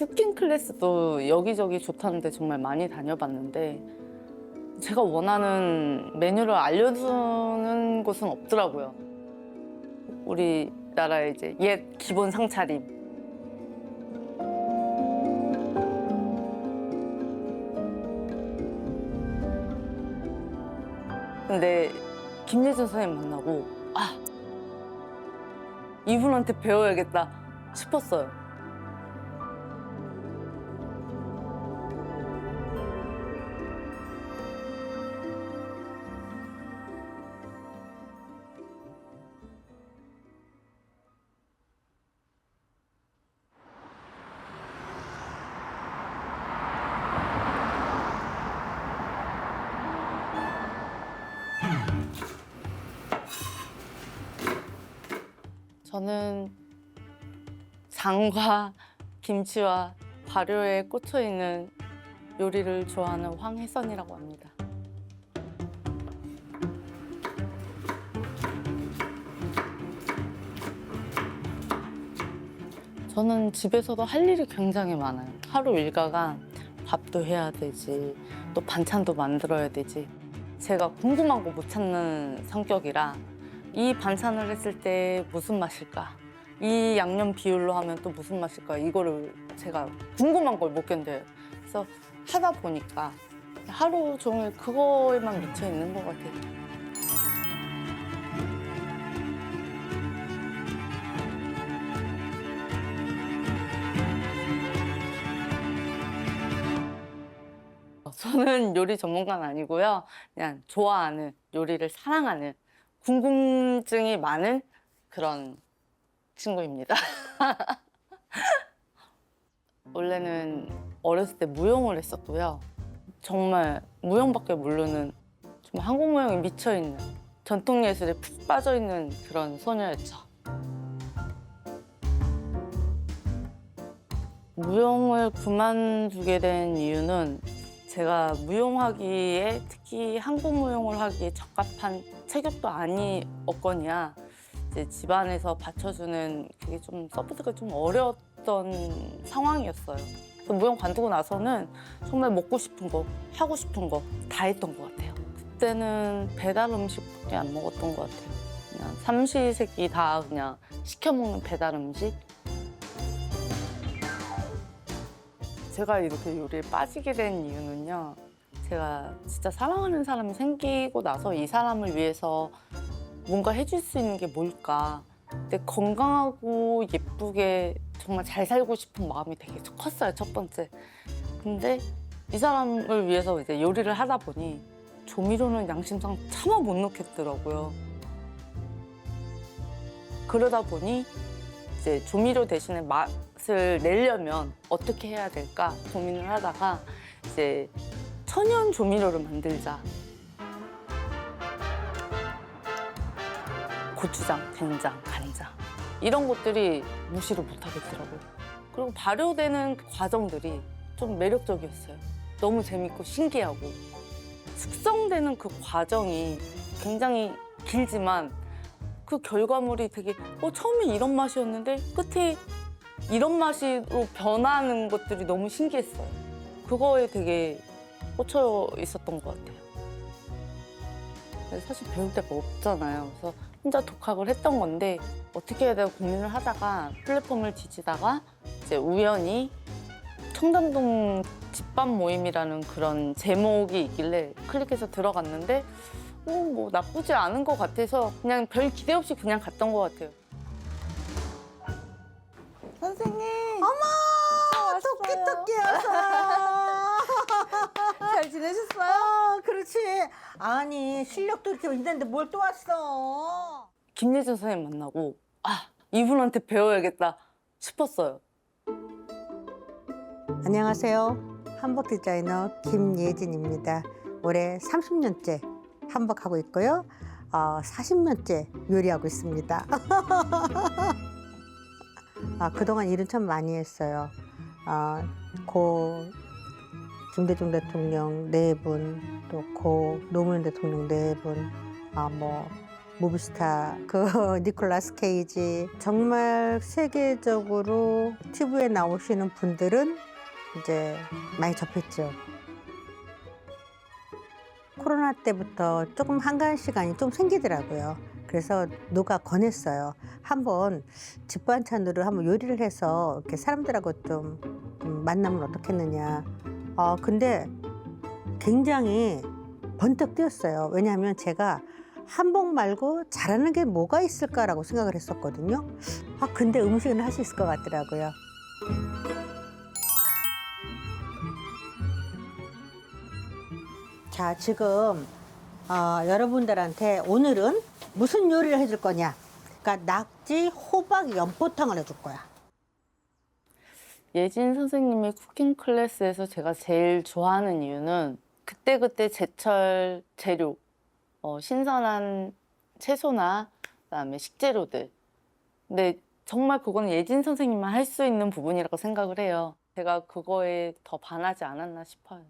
쿠킹 클래스도 여기저기 좋다는데 정말 많이 다녀봤는데 제가 원하는 메뉴를 알려주는 곳은 없더라고요. 우리나라의 이제 옛 기본 상차림. 근데 김예준 선생님 만나고 아 이분한테 배워야겠다 싶었어요. 장과 김치와 발효에 꽂혀 있는 요리를 좋아하는 황혜선이라고 합니다. 저는 집에서도 할 일이 굉장히 많아요. 하루 일과가 밥도 해야 되지, 또 반찬도 만들어야 되지. 제가 궁금한 거 못 찾는 성격이라 이 반찬을 했을 때 무슨 맛일까? 이 양념 비율로 하면 또 무슨 맛일까? 이거를 제가 궁금한 걸 못 견뎌요. 그래서 하다 보니까 하루 종일 그거에만 미쳐 있는 것 같아요. 저는 요리 전문가는 아니고요. 그냥 좋아하는 요리를 사랑하는 궁금증이 많은 그런 친구입니다. 원래는 어렸을 때 무용을 했었고요. 정말 무용밖에 모르는 정말 한국 무용에 미쳐 있는 전통 예술에 푹 빠져 있는 그런 소녀였죠. 무용을 그만두게 된 이유는 제가 무용하기에 특히 한국 무용을 하기에 적합한 체격도 아니었거니와 이제 집안에서 받쳐주는 그게 좀 서포트가 좀 어려웠던 상황이었어요. 그래서 무용 관두고 나서는 정말 먹고 싶은 거, 하고 싶은 거 다 했던 것 같아요. 그때는 배달 음식밖에 안 먹었던 것 같아요. 그냥 삼시세끼 다 그냥 시켜 먹는 배달 음식. 제가 이렇게 요리에 빠지게 된 이유는요. 제가 진짜 사랑하는 사람이 생기고 나서 이 사람을 위해서 뭔가 해줄 수 있는 게 뭘까. 근데 건강하고 예쁘게 정말 잘 살고 싶은 마음이 되게 컸어요, 첫 번째. 근데 이 사람을 위해서 이제 요리를 하다 보니 조미료는 양심상 차마 못 넣겠더라고요. 그러다 보니 이제 조미료 대신에 맛을 내려면 어떻게 해야 될까 고민을 하다가 이제 천연 조미료를 만들자. 고추장, 된장, 간장 이런 것들이 무시를 못 하겠더라고요. 그리고 발효되는 그 과정들이 좀 매력적이었어요. 너무 재밌고 신기하고 숙성되는 그 과정이 굉장히 길지만 그 결과물이 되게 어 처음에 이런 맛이었는데 끝에 이런 맛으로 변하는 것들이 너무 신기했어요. 그거에 되게 꽂혀 있었던 것 같아요. 사실 배울 데가 없잖아요. 그래서 혼자 독학을 했던 건데 어떻게 해야 되나 고민을 하다가 플랫폼을 뒤지다가 이제 우연히 청담동 집밥 모임이라는 그런 제목이 있길래 클릭해서 들어갔는데 어, 뭐 나쁘지 않은 것 같아서 그냥 별 기대 없이 그냥 갔던 것 같아요. 선생님. 어머 토끼 토끼여서 잘 지내셨어요? 어 그렇지. 아니 실력도 이렇게 있는데 뭘 또 왔어? 김예준 선생님 만나고 아 이분한테 배워야겠다 싶었어요. 안녕하세요. 한복 디자이너 김예진입니다. 올해 30년째 한복하고 있고요. 어, 40년째 요리하고 있습니다. 아, 그동안 일은 참 많이 했어요. 아, 고 김대중 대통령 네 분, 또 고 노무현 대통령 네 분, 아, 뭐 무비스타, 그 니콜라스 케이지 정말 세계적으로 TV에 나오시는 분들은 이제 많이 접했죠. 코로나 때부터 조금 한가한 시간이 좀 생기더라고요. 그래서 누가 권했어요. 한번 집 반찬으로 한번 요리를 해서 이렇게 사람들하고 좀 음, 만나면 어떻겠느냐. 어, 근데 굉장히 번뜩 뛰었어요. 왜냐하면 제가 한복 말고 잘하는 게 뭐가 있을까라고 생각을 했었거든요. 아, 근데 음식은 할 수 있을 것 같더라고요. 자, 지금 어, 여러분들한테 오늘은 무슨 요리를 해줄 거냐? 그러니까 낙지, 호박, 연포탕을 해줄 거야. 예진 선생님의 쿠킹 클래스에서 제가 제일 좋아하는 이유는 그때그때 제철 재료, 어, 신선한 채소나 그다음에 식재료들. 근데 정말 그거는 예진 선생님만 할 수 있는 부분이라고 생각을 해요. 제가 그거에 더 반하지 않았나 싶어요.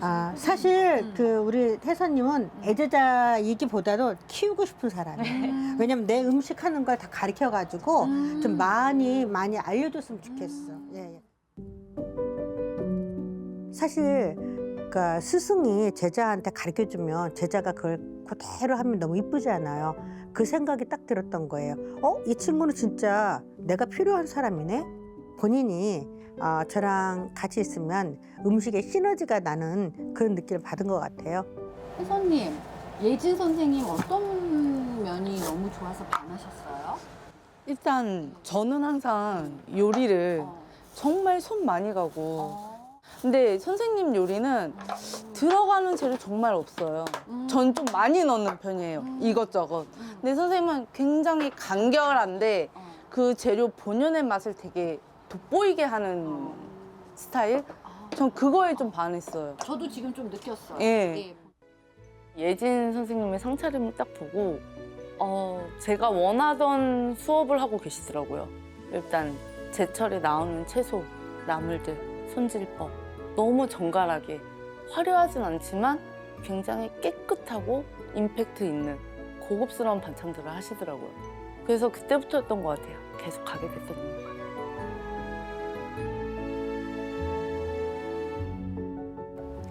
아, 사실 그 우리 태선님은 애제자이기보다도 키우고 싶은 사람이에요. 왜냐면 내 음식 하는 걸 다 가르쳐 가지고 좀 많이 많이 알려줬으면 좋겠어. 예, 예. 사실 그러니까 스승이 제자한테 가르쳐 주면 제자가 그걸 그대로 하면 너무 이쁘잖아요. 그 생각이 딱 들었던 거예요. 어, 이 친구는 진짜 내가 필요한 사람이네. 본인이 어, 저랑 같이 있으면 음식에 시너지가 나는 그런 느낌을 받은 것 같아요. 혜선님, 예진 선생님 어떤 면이 너무 좋아서 반하셨어요? 일단 저는 항상 요리를 어. 정말 손 많이 가고 어. 근데 선생님 요리는 들어가는 재료 정말 없어요. 음. 전 좀 많이 넣는 편이에요. 음. 이것저것. 음. 근데 선생님은 굉장히 간결한데 어. 그 재료 본연의 맛을 되게 돋보이게 하는 스타일? 아, 전 그거에 좀 반했어요. 저도 지금 좀 느꼈어요. 예. 예진 선생님의 상차림을 딱 보고 어, 제가 원하던 수업을 하고 계시더라고요. 일단 제철에 나오는 채소, 나물들, 손질법 너무 정갈하게 화려하진 않지만 굉장히 깨끗하고 임팩트 있는 고급스러운 반찬들을 하시더라고요. 그래서 그때부터였던 것 같아요. 계속 가게 됐던 이유가.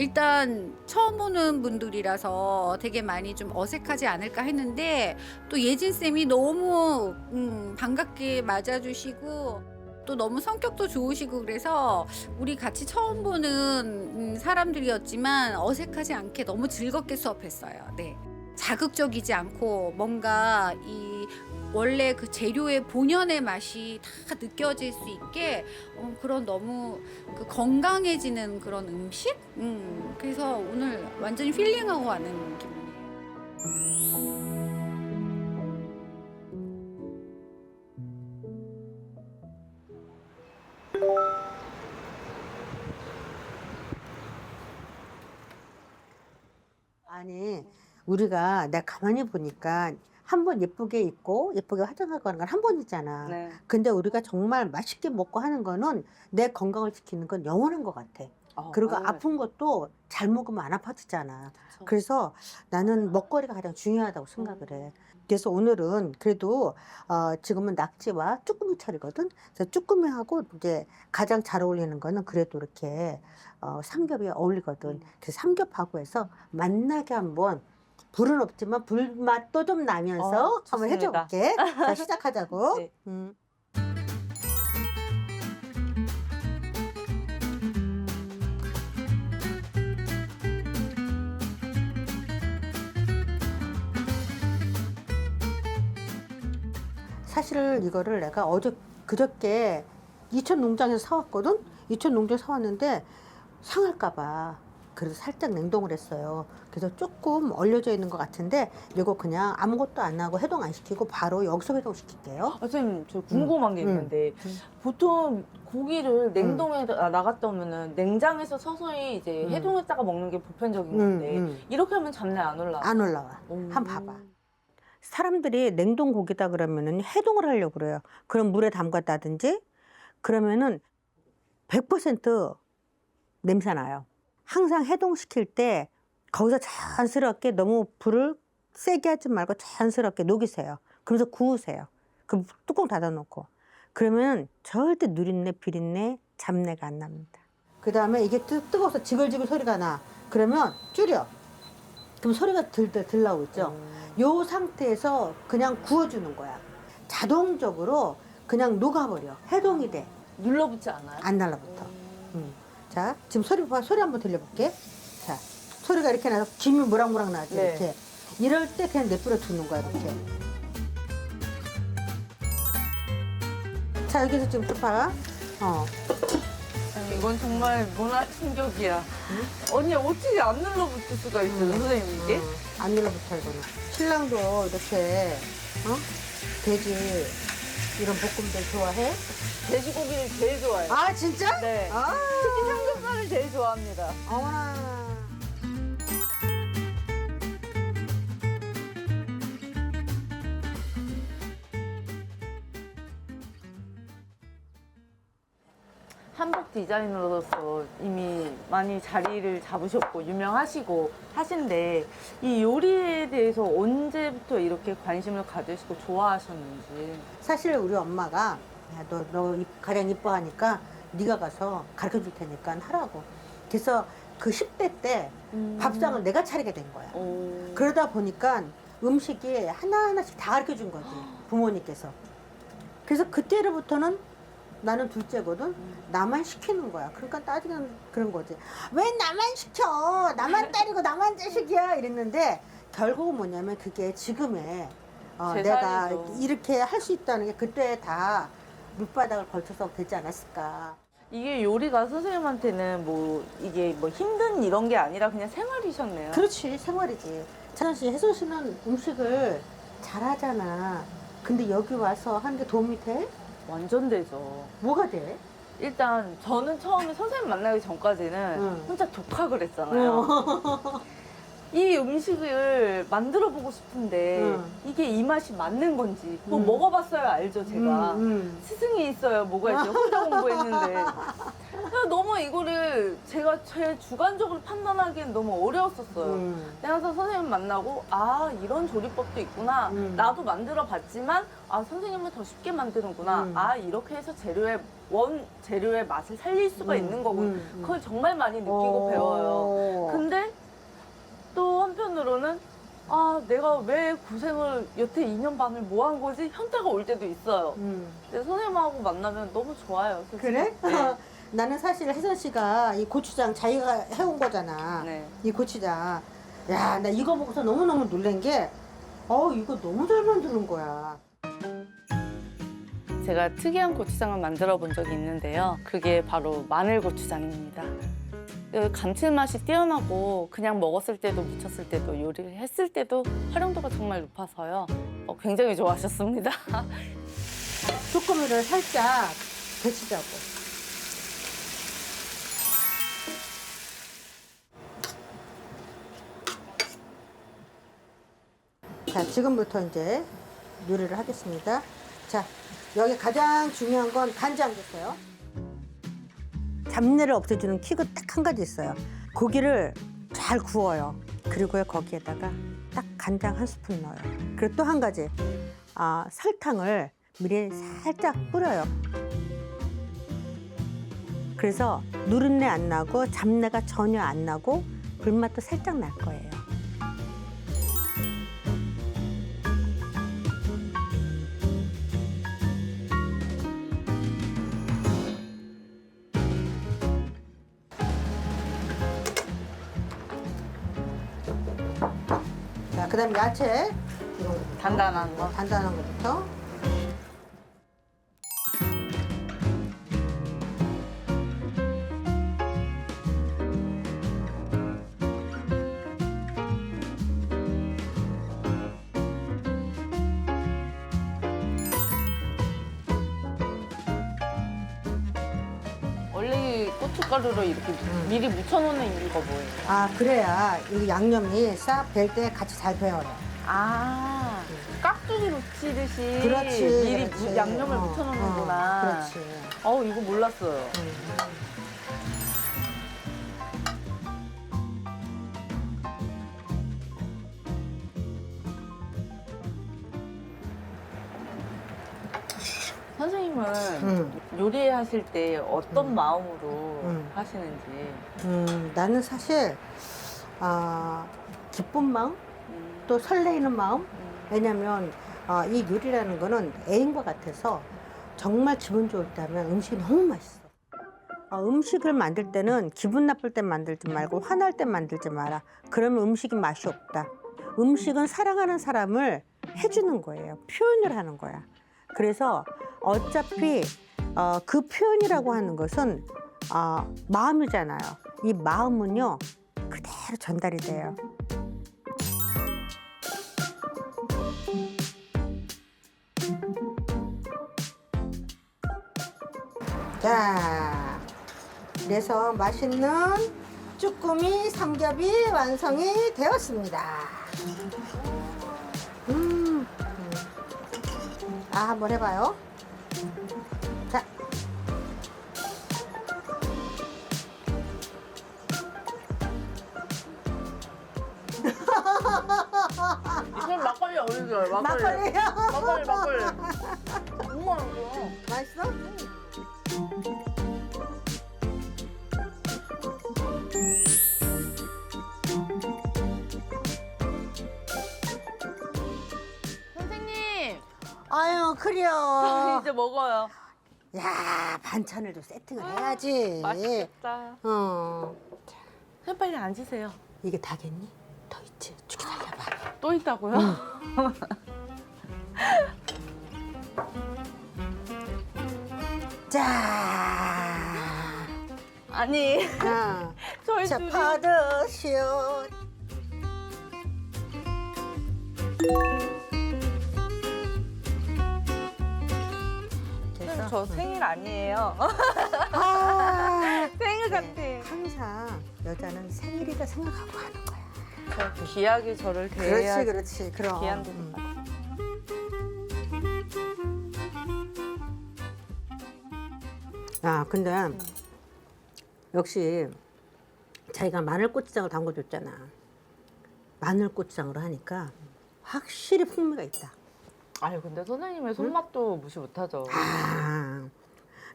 일단 처음 보는 분들이라서 되게 많이 좀 어색하지 않을까 했는데 또 예진 쌤이 너무 음, 반갑게 맞아주시고 또 너무 성격도 좋으시고 그래서 우리 같이 처음 보는 음, 사람들이었지만 어색하지 않게 너무 즐겁게 수업했어요. 네. 자극적이지 않고 뭔가 이 원래 그 재료의 본연의 맛이 다 느껴질 수 있게 어, 그런 너무 그 건강해지는 그런 음식? 음, 그래서 오늘 완전히 힐링하고 가는 기분이에요. 아니 우리가 내가 가만히 보니까 한 번 예쁘게 입고 예쁘게 화장하고 하는 건 한 번이잖아. 네. 근데 우리가 정말 맛있게 먹고 하는 거는 내 건강을 지키는 건 영원한 것 같아. 어, 그리고 맞아요. 아픈 것도 잘 먹으면 안 아파지잖아. 그쵸. 그래서 나는 먹거리가 가장 중요하다고 생각을 해. 그래서 오늘은 그래도 어, 지금은 낙지와 쭈꾸미 철이거든. 그래서 쭈꾸미하고 이제 가장 잘 어울리는 거는 그래도 이렇게 어, 삼겹이 어울리거든. 그래서 삼겹하고 해서 맛나게 한번 불은 없지만 불맛도 좀 나면서 어, 한번 좋습니다. 해줘볼게. 자 시작하자고. 네. 음. 사실 이거를 내가 어제 그저께 이천 농장에서 사왔거든. 이천 농장 사왔는데 상할까봐 그래서 살짝 냉동을 했어요. 그래서 조금 얼려져 있는 것 같은데 이거 그냥 아무것도 안 하고 해동 안 시키고 바로 여기서 해동 시킬게요. 아, 선생님, 저 궁금한 게 음, 있는데 음. 보통 고기를 냉동에 나- 나갔다 오면은 냉장에서 서서히 이제 음. 해동했다가 먹는 게 보편적인 음, 건데 음. 이렇게 하면 잡내 안 올라. 안 올라와. 오. 한번 봐봐. 사람들이 냉동 고기다 그러면은 해동을 하려고 그래요. 그럼 물에 담갔다든지 그러면은 100% 냄새 나요. 항상 해동시킬 때 거기서 자연스럽게 너무 불을 세게 하지 말고 자연스럽게 녹이세요. 그러면서 구우세요. 그럼 뚜껑 닫아놓고 그러면 절대 누린내, 비린내, 잡내가 안 납니다. 그 다음에 이게 뜨, 뜨거워서 지글지글 소리가 나. 그러면 줄여. 그럼 소리가 들, 들, 들 나오고 있죠. 요 상태에서 그냥 구워주는 거야. 자동적으로 그냥 녹아버려. 해동이 돼. 눌러붙지 않아요? 안 날라붙어. 음. 자, 지금 소리 봐. 소리 한번 들려볼게. 자, 소리가 이렇게 나서 김이 무락무락 나지 네. 이렇게. 이럴 때 그냥 내버려 두는 거야 이렇게. 자, 여기서 지금 또 봐. 어. 이건 정말 문화 충격이야. 언니 어떻게 안 눌러붙을 수가 있어요, 선생님 이게? 어, 안 눌러붙어 이거는. 신랑도 이렇게 어? 돼지 이런 볶음들 좋아해? 돼지고기를 제일 좋아해요. 아 진짜? 네. 아, 특히 삼겹살을 제일 좋아합니다. 어머나. 한복 디자이너로서 이미 많이 자리를 잡으셨고 유명하시고 하신데 이 요리에 대해서 언제부터 이렇게 관심을 가지시고 좋아하셨는지 사실 우리 엄마가 야, 너, 너 이- 가장 이뻐하니까 네가 가서 가르쳐 줄 테니까 하라고. 그래서 그 10대 때 밥상을 내가 차리게 된 거야. 오. 그러다 보니까 음식이 하나하나씩 다 가르쳐 준 거지. 부모님께서. 그래서 그때로부터는 나는 둘째거든. 나만 시키는 거야. 그러니까 따지는 그런 거지. 왜 나만 시켜? 나만 딸이고 나만 자식이야. 이랬는데 결국은 뭐냐면 그게 지금의 어, 제 내가. 이렇게 할 수 있다는 게 그때 다 밑바닥을 걸쳐서 되지 않았을까. 이게 요리가 선생님한테는 뭐 이게 뭐 힘든 이런 게 아니라 그냥 생활이셨네요. 그렇지 생활이지. 찬원 씨, 혜선 씨는 음식을 잘하잖아. 근데 여기 와서 하는 게 도움이 돼? 완전 되죠. 뭐가 돼? 일단 저는 처음에 선생님 만나기 전까지는 응. 혼자 독학을 했잖아요. 이 음식을 만들어 보고 싶은데 응. 이게 이 맛이 맞는 건지 뭐 응. 먹어봤어야 알죠 제가 음, 음. 스승이 있어야 뭐가 있어요 혼자 공부했는데 그래서 너무 이거를 제가 제 주관적으로 판단하기엔 너무 어려웠었어요 음. 근데 항상 선생님 만나고 아 이런 조리법도 있구나 음. 나도 만들어 봤지만 아 선생님은 더 쉽게 만드는구나 음. 아 이렇게 해서 재료의 원 재료의 맛을 살릴 수가 음, 있는 거구나 음, 음. 그걸 정말 많이 느끼고 어. 배워요 근데 또 한편으로는 아 내가 왜 고생을 여태 2년 반을 뭐 한 거지 현타가 올 때도 있어요 음. 근데 선생님하고 만나면 너무 좋아요 솔직히. 그래? 네. 나는 사실 혜선 씨가 이 고추장 자기가 해온 거잖아. 네. 이 고추장. 야, 나 이거 보고서 너무너무 놀란 게, 어, 이거 너무 잘 만드는 거야. 제가 특이한 고추장을 만들어 본 적이 있는데요. 그게 바로 마늘 고추장입니다. 그 감칠맛이 뛰어나고 그냥 먹었을 때도 무쳤을 때도 요리를 했을 때도 활용도가 정말 높아서요. 어, 굉장히 좋아하셨습니다. 조금을 살짝 데치자고. 자, 지금부터 이제 요리를 하겠습니다. 자, 여기 가장 중요한 건 간장부터요. 잡내를 없애주는 킥은 딱 한 가지 있어요. 고기를 잘 구워요. 그리고요 거기에다가 딱 간장 한 스푼 넣어요. 그리고 또 한 가지 아, 설탕을 미리 살짝 뿌려요. 그래서 누린내 안 나고 잡내가 전혀 안 나고 불맛도 살짝 날 거예요. 그다음 야채 이런 거 단단한 거. 간단한 것부터. 고춧가루를 이렇게 미리 묻혀놓는 이유가 뭐예요? 아 그래야 이 양념이 싹뵐때 같이 잘 배어요. 아, 깍두기 묻히듯이 그렇지. 미리 그렇지. 무- 양념을 어, 묻혀놓는구나. 어, 그렇지. 어우, 이거 몰랐어요. 음. 요리하실 때 어떤 음. 마음으로 음. 하시는지. 음, 나는 사실 아, 기쁜 마음 음, 또 설레이는 마음 음. 왜냐면 아, 이 요리라는 거는 애인과 같아서 정말 기분 좋을 때 하면 음식이 너무 맛있어. 아, 음식을 만들 때는 기분 나쁠 때 만들지 말고 화날 때 만들지 마라. 그러면 음식이 맛이 없다. 음식은 사랑하는 사람을 해주는 거예요. 표현을 하는 거야. 그래서 어차피 어, 그 표현이라고 하는 것은 어, 마음이잖아요. 이 마음은요 그대로 전달이 돼요. 자, 그래서 맛있는 쭈꾸미 삼겹이 완성이 되었습니다. 음, 음. 아, 한번 해봐요. 막걸리 어디 줘요? 막걸리. 막걸리요. 막걸리, 막걸리. 너무 맛있어. 맛있어? 선생님, 아유, 그래요. 이제 먹어요. 야, 반찬을 좀 세팅을 해야지. 맛있겠다. 어, 선생님 빨리 앉으세요. 이게 다겠니? 또 있다고요? 자, 아니, 어. 저희 자, 둘이 받으시오. 저 생일 아니에요. 아, 생일 같아. 항상 여자는 생일이다 생각하고 하는 거야. 저 귀하게 저를 그렇지, 대해야 그렇지. 그럼. 귀한 데 음. 아, 근데 역시 자기가 마늘 고추장을 담궈줬잖아. 마늘 고추장으로 하니까 확실히 풍미가 있다. 아유, 근데 선생님의 손맛도 무시 못하죠. 아,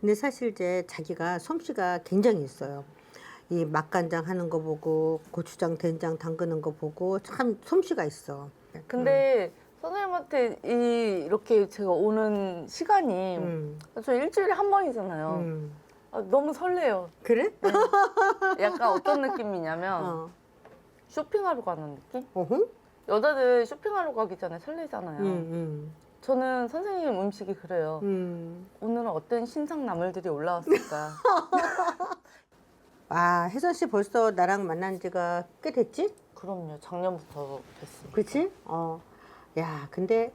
근데 사실 이제 자기가 솜씨가 굉장히 있어요. 이 맛간장 하는 거 보고 고추장, 된장 담그는 거 보고 참 솜씨가 있어. 근데 선생님한테 이, 이렇게 제가 오는 시간이 음, 저 일주일에 한 번이잖아요. 음. 아, 너무 설레요. 그래? 약간 어떤 느낌이냐면 어. 쇼핑하러 가는 느낌? 어흥? 여자들 쇼핑하러 가기 전에 설레잖아요. 음, 저는 선생님 음식이 그래요. 음, 음. 오늘은 어떤 신상 나물들이 올라왔을까? 아, 혜선 씨 벌써 나랑 만난 지가 꽤 됐지? 그럼요. 작년부터 됐어요. 그렇지? 어. 야, 근데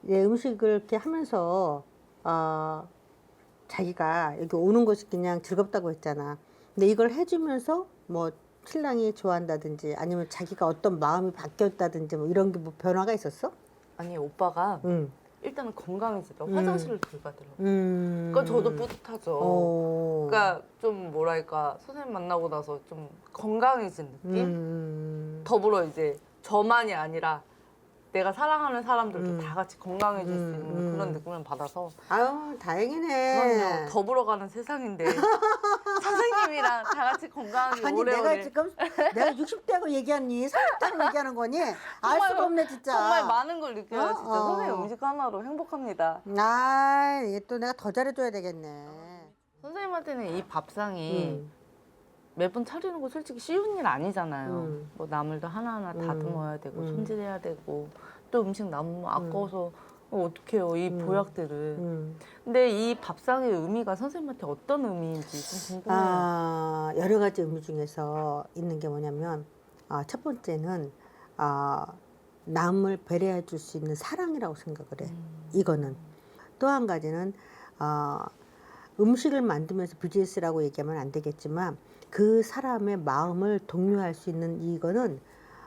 내 음식을 이렇게 하면서 어, 자기가 여기 오는 것이 그냥 즐겁다고 했잖아. 근데 이걸 해주면서 뭐 신랑이 좋아한다든지 아니면 자기가 어떤 마음이 바뀌었다든지 뭐 이런 게 뭐 변화가 있었어? 아니 오빠가 응. 일단은 건강해지죠. 음. 화장실을 덜 가더라고요. 음. 그러니까 저도 뿌듯하죠. 어. 그러니까 좀 뭐랄까 선생님 만나고 나서 좀 건강해진 느낌? 음. 더불어 이제 저만이 아니라 내가 사랑하는 사람들도 음. 다 같이 건강해질 수 음, 있는 음. 그런 느낌을 받아서 아유, 다행이네. 그럼요. 더불어 가는 세상인데 선생님이랑 다 같이 건강하게 아니 오래오래 내가 지금 내가 60대고 얘기하니 30대고 얘기하는 거니 알 정말, 수가 없네 진짜. 정말 많은 걸 느껴요 어? 진짜 어. 선생님 음식 하나로 행복합니다 아, 이게 또 내가 더 잘해줘야 되겠네. 선생님한테는 이 밥상이 음. 매번 차리는 거 솔직히 쉬운 일 아니잖아요 음. 뭐 나물도 하나하나 음. 다듬어야 되고 음. 손질해야 되고 또 음식 남으면 아까워서 어, 어떡해요 이 음. 보약들을 음. 근데 이 밥상의 의미가 선생님한테 어떤 의미인지 좀 궁금해요 아, 여러 가지 의미 중에서 있는 게 뭐냐면 아, 첫 번째는 아, 남을 배려해 줄 수 있는 사랑이라고 생각을 해. 음. 이거는 또 한 가지는 아, 음식을 만들면서 비즈니스라고 얘기하면 안 되겠지만 그 사람의 마음을 독려할 수 있는 이거는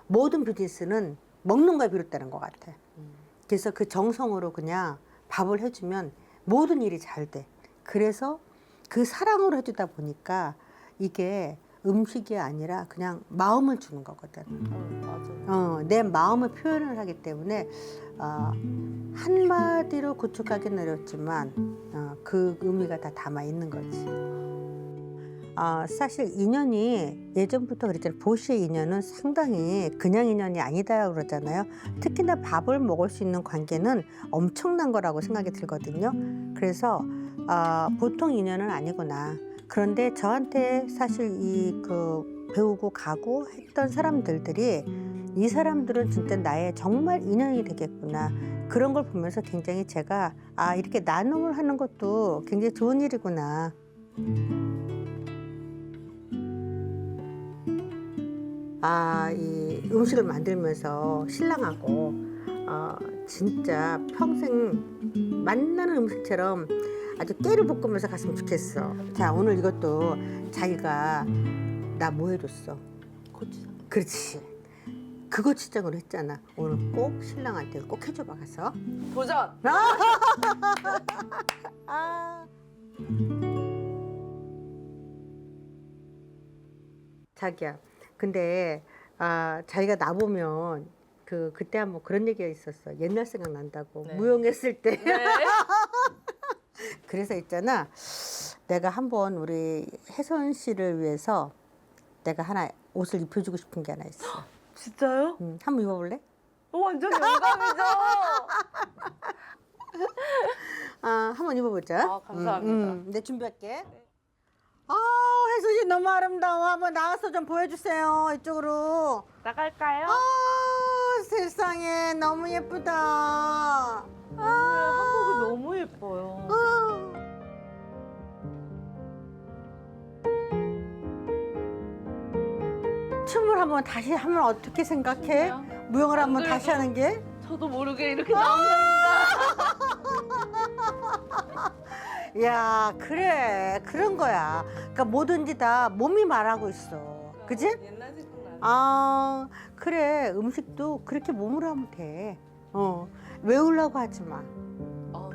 모든 비즈니스는 먹는 거에 비롯되는 것 같아. 음. 그래서 그 정성으로 그냥 밥을 해주면 모든 일이 잘 돼. 그래서 그 사랑으로 해주다 보니까 이게 음식이 아니라 그냥 마음을 주는 거거든. 어, 맞아요. 어, 내 마음을 표현을 하기 때문에 어, 한마디로 구축하기는 어렵지만 어, 그 의미가 다 담아 있는 거지. 어, 사실 인연이 예전부터 그랬잖아요. 보시의 인연은 상당히 그냥 인연이 아니다 그러잖아요. 특히나 밥을 먹을 수 있는 관계는 엄청난 거라고 생각이 들거든요. 그래서 어, 보통 인연은 아니구나. 그런데 저한테 사실 이 그 배우고 가고 했던 사람들들이 이 사람들은 진짜 나의 정말 인연이 되겠구나. 그런 걸 보면서 굉장히 제가 아, 이렇게 나눔을 하는 것도 굉장히 좋은 일이구나. 아, 이 음식을 만들면서 신랑하고 어, 진짜 평생 만나는 음식처럼 아주 깨를 볶으면서 갔으면 좋겠어. 자, 오늘 이것도 자기가 나 뭐 해줬어? 고추장. 그렇지. 그거 치장으로 했잖아. 오늘 꼭 신랑한테 꼭 해줘봐 가서. 도전. 아. 자기야. 근데 아 자기가 나 보면 그 그때 한번 그런 얘기가 있었어. 옛날 생각 난다고 네. 무용했을 때. 네. 그래서 있잖아. 내가 한번 우리 혜선 씨를 위해서 내가 하나 옷을 입혀주고 싶은 게 하나 있어. 진짜요? 음, 한번 입어볼래? 어, 완전 영감이죠. 아, 한번 입어보자. 아, 감사합니다. 음, 음. 네, 준비할게. 아, 씨 너무 아름다워. 한번 나와서 좀 보여주세요. 이쪽으로. 나갈까요? 아, 세상에 너무 예쁘다. 아, 한국이 너무 예뻐요. 아. 춤을 한번 다시 하면 어떻게 생각해? 무용을 한번 안 다시 그래도- 하는 게? 저도 모르게 이렇게 나온답니다. 야, 그래. 그런 거야. 그러니까 뭐든지 다 몸이 말하고 있어. 그지? 옛날 생각나요. 아, 그래. 음식도 그렇게 몸으로 하면 돼. 어. 외우려고 하지 마. 아,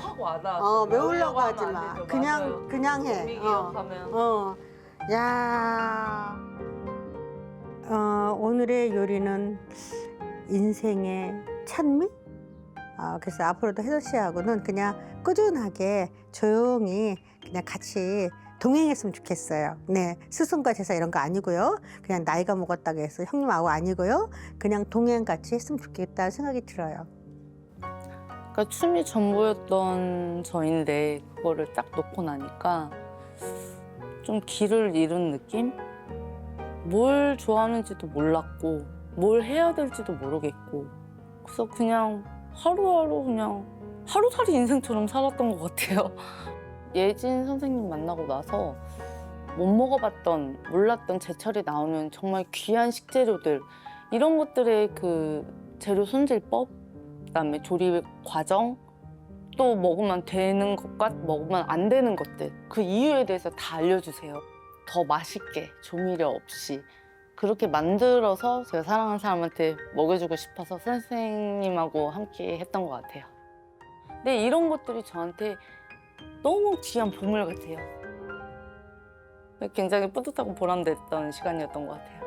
확 와닿아. 어, 외우려고 하지 안 마. 되죠. 그냥, 맞아요. 그냥 해. 몸이 어. 기억하면. 어. 야. 어, 오늘의 요리는 인생의 찬미? 아, 그래서 앞으로도 혜선 씨하고는 그냥 꾸준하게 조용히 그냥 같이 동행했으면 좋겠어요. 네. 스승과 제사 이런 거 아니고요. 그냥 나이가 먹었다고 해서 형님하고 아니고요. 그냥 동행 같이 했으면 좋겠다는 생각이 들어요. 그러니까 춤이 전부였던 저인데 그거를 딱 놓고 나니까 좀 길을 잃은 느낌? 뭘 좋아하는지도 몰랐고 뭘 해야 될지도 모르겠고 그래서 그냥 하루하루 그냥 하루살이 인생처럼 살았던 것 같아요. 예진 선생님 만나고 나서 못 먹어봤던 몰랐던 제철에 나오는 정말 귀한 식재료들 이런 것들의 그 재료 손질법 그다음에 조리 과정 또 먹으면 되는 것과 먹으면 안 되는 것들 그 이유에 대해서 다 알려주세요. 더 맛있게 조미료 없이 그렇게 만들어서 제가 사랑하는 사람한테 먹여주고 싶어서 선생님하고 함께 했던 것 같아요. 근데 이런 것들이 저한테 너무 귀한 보물 같아요. 굉장히 뿌듯하고 보람됐던 시간이었던 것 같아요.